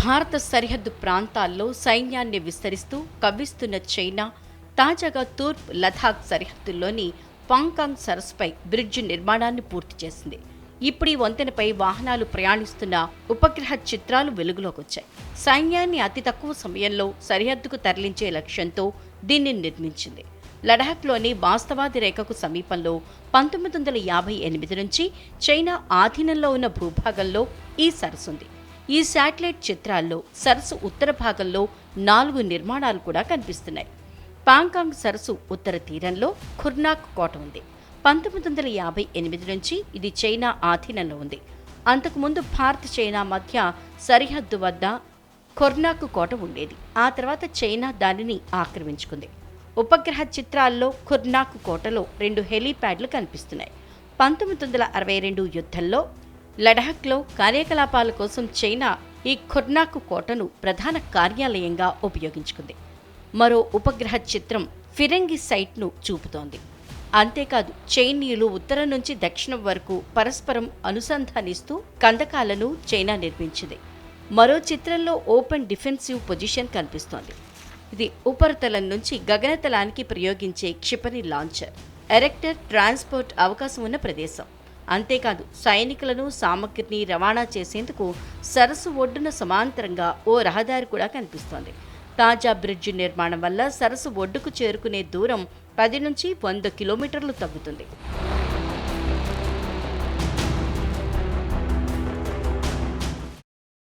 భారత సరిహద్దు ప్రాంతాల్లో సైన్యాన్ని విస్తరిస్తూ కవ్విస్తున్న చైనా తాజాగా తూర్పు లదాఖ్ సరిహద్దుల్లోని పాంకాంగ్ సరస్సుపై బ్రిడ్జ్ నిర్మాణాన్ని పూర్తి చేసింది. ఇప్పుడు ఈ వంతెనపై వాహనాలు ప్రయాణిస్తున్న ఉపగ్రహ చిత్రాలు వెలుగులోకి వచ్చాయి సైన్యాన్ని అతి తక్కువ సమయంలో సరిహద్దుకు తరలించే లక్ష్యంతో దీన్ని నిర్మించింది. లడాఖ్లోని వాస్తవాది రేఖకు సమీపంలో పంతొమ్మిది వందల యాభై ఎనిమిది నుంచి చైనా ఆధీనంలో ఉన్న భూభాగంలో ఈ సరస్సు ఉంది ఈ శాటిలైట్ చిత్రాల్లో సరస్సు ఉత్తర భాగంలో నాలుగు నిర్మాణాలు కూడా కనిపిస్తున్నాయి. పాంకాంగ్ సరస్సు ఉత్తర తీరంలో ఖుర్నాక్ కోట ఉంది. పంతొమ్మిది వందల యాభై ఎనిమిది నుంచి ఇది చైనా ఆధీనంలో ఉంది. అంతకుముందు భారత్ చైనా మధ్య సరిహద్దు వద్ద ఖొర్నాకు కోట ఉండేది. ఆ తర్వాత చైనా దానిని ఆక్రమించుకుంది. ఉపగ్రహ చిత్రాల్లో ఖుర్నాకు కోటలో రెండు హెలీప్యాడ్లు కనిపిస్తున్నాయి. పంతొమ్మిది వందల అరవై రెండు యుద్ధంలో లడాఖ్లో కార్యకలాపాల కోసం చైనా ఈ ఖుర్నాకు కోటను ప్రధాన కార్యాలయంగా ఉపయోగించుకుంది. మరో ఉపగ్రహ చిత్రం ఫిరంగి సైట్ను చూపుతోంది. అంతేకాదు చైనీయులు ఉత్తరం నుంచి దక్షిణం వరకు పరస్పరం అనుసంధానిస్తూ కందకాలను చైనా నిర్మించింది. మరో చిత్రంలో ఓపెన్ డిఫెన్సివ్ పొజిషన్ కనిపిస్తోంది. ఇది ఉపరితలం నుంచి గగనతలానికి ప్రయోగించే క్షిపణి లాంచర్ ఎరెక్టర్ ట్రాన్స్పోర్ట్ అవకాశం ఉన్న ప్రదేశం. అంతేకాదు సైనికులను సామగ్రిని రవాణా చేసేందుకు సరస్సు ఒడ్డున సమాంతరంగా ఓ రహదారి కూడా కనిపిస్తోంది. తాజా బ్రిడ్జి నిర్మాణం వల్ల సరస్సు ఒడ్డుకు చేరుకునే దూరం పది నుంచి వంద కిలోమీటర్లు తగ్గుతుంది.